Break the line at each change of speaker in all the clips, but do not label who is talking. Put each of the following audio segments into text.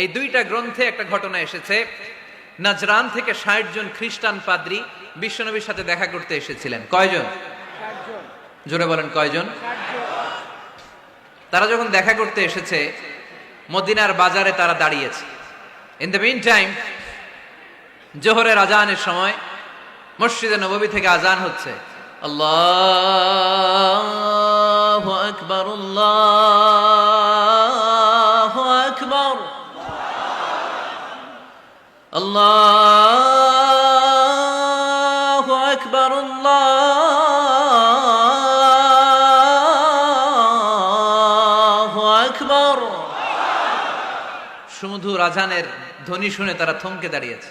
এই দুইটা গ্রন্থে একটা ঘটনা এসেছে। নাজরান থেকে ষাট জন খ্রিস্টান পাদ্রী বিশ্বনবীর সাথে দেখা করতে এসেছিলেন। কয়জন? জোরে বলেন, কয়জন? তারা যখন দেখা করতে এসেছে, মদিনার বাজারে তারা দাঁড়িয়েছে। ইন দ্য মিন টাইম জোহরের আজানের সময় মসজিদে নববী থেকে আজান হচ্ছে। আল্লাহ আকবর, আল্লাহ আকবর আল্লাহ আকবর আকবর সুমধুর আজানের ধ্বনি শুনে তারা থমকে দাঁড়িয়েছে।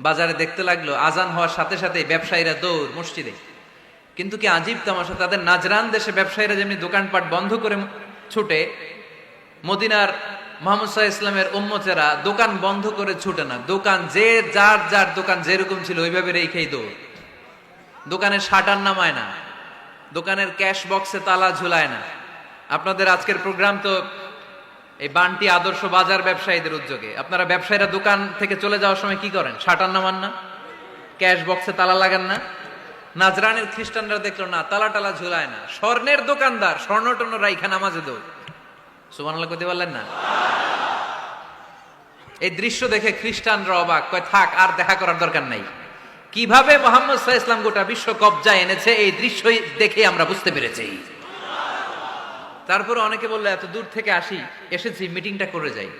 বাজারে দেখতে লাগল, আজান হওয়ার সাথে সাথে ব্যবসায়ীরা দৌড়, মসজিদে। কিন্তু কি আজীব তামাশা, তাদের নাজরান দেশে ব্যবসায়ীরা যেমনি দোকানপাট বন্ধ করে ছুটে, মদিনার মোহাম্মদ সাহা ইসলামের উম্মতেরা দোকান বন্ধ করে ছুটে না। দোকান যে, যার যার দোকান যেরকম ছিল, ওইভাবে রেখেই দৌড়। দোকানের শাটার নামায় না। দোকানের ক্যাশ বক্সে তালা ঝুলায় না। আপনাদের আজকের প্রোগ্রাম তো এই বান্টি আদর্শ বাজার ব্যবসায়ীদের উদ্যোগে। আপনারা ব্যবসায়ীরা দোকান থেকে চলে যাওয়ার সময় কি করেন? শাটার নামান না? ক্যাশ বক্সে তালা লাগান না? নাজরানের খ্রিস্টানরা দেখল, না, তালা টালা ঝুলায় না। স্বর্ণের দোকানদার, স্বর্ণ টর্ণ রাইখা নামাজে দৌড়। সুমান করতে পারলেন না? এই দৃশ্য দেখে খ্রিস্টানরা অবাক, কয়, থাক, আর দেখা করার দরকার নাই। কীভাবে মোহাম্মদ সাহা ইসলাম গোটা বিশ্ব কবজা এনেছে, এই দৃশ্য দেখে আমরা বুঝতে পেরেছি। তারপরে অনেকে বলল, এত দূর থেকে আসি, এসেছি, মিটিংটা করে যাই।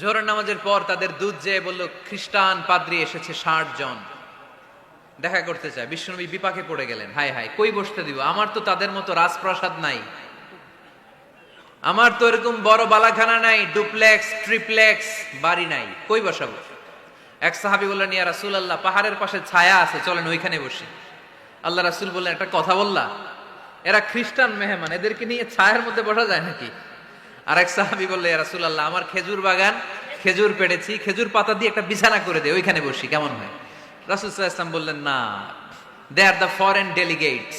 জোহর নামাজের পর তাদের দুধ যেয়ে বলল, খ্রিস্টান পাদ্রী এসেছে ষাট জন। দেখা করতে চায় বিশ্বনবী বিপাকে পড়ে গেলেন হাই হাই কই বসতে দিব? আমার তো তাদের মতো রাজপ্রাসাদ নাই। আমার তো এরকম বড় বালাখানা নাই, ডুপ্লেক্স, ট্রিপ্লেক্স, বাড়ি নাই। কই বসাবো? এক সাহাবি বললেন, ইয়া রাসুল আল্লাহ পাহাড়ের পাশে ছায়া আছে, চলেন ওইখানে বসি। আল্লাহ রাসুল বললেন, একটা কথা বললা? এরা খ্রিস্টান মেহমান, এদেরকে নিয়ে ছায়ার মধ্যে বসা যায় নাকি? আর এক সাহাবি বললে, ইয়া রাসুল আল্লাহ আমার খেজুর বাগান, খেজুর পেড়েছি, খেজুর পাতা দিয়ে একটা বিছানা করে দে, ওইখানে বসি, কেমন হয়? রাসুল ইসলাম বললেন, না, they are the foreign delegates,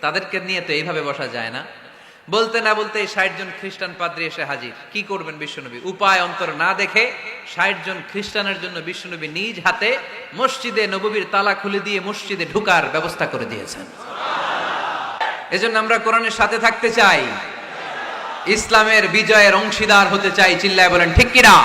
তাদেরকে নিয়ে তো এইভাবে বসা যায় না। বলতে না বলতে ষাট জন খ্রিস্টান পাদ্রী এসে হাজির। কি করবেন বিশ্বনবী? উপায় অন্তর না দেখে ষাট জন খ্রিস্টানের জন্য বিশ্বনবী নিজ হাতে মসজিদে নববীর তালা খুলে দিয়ে মসজিদে ঢুকার ব্যবস্থা করে দিয়েছেন। এজন্য আমরা কোরআনের সাথে থাকতে চাই। ইসলামের বিজয়ের অংশীদার হতে চাই, চিল্লায় বলেন, ঠিক কিনা?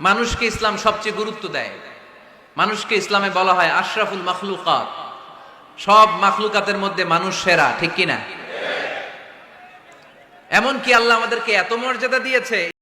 মানুষকে ইসলাম সবচেয়ে গুরুত্ব দেয়। মানুষকে ইসলামে বলা হয় আশরাফুল মাখলুকাত। সব মাখলুকাতের মধ্যে মানুষ সেরা, ঠিক কিনা? এমনকি আল্লাহ আমাদেরকে এত মর্যাদা দিয়েছে।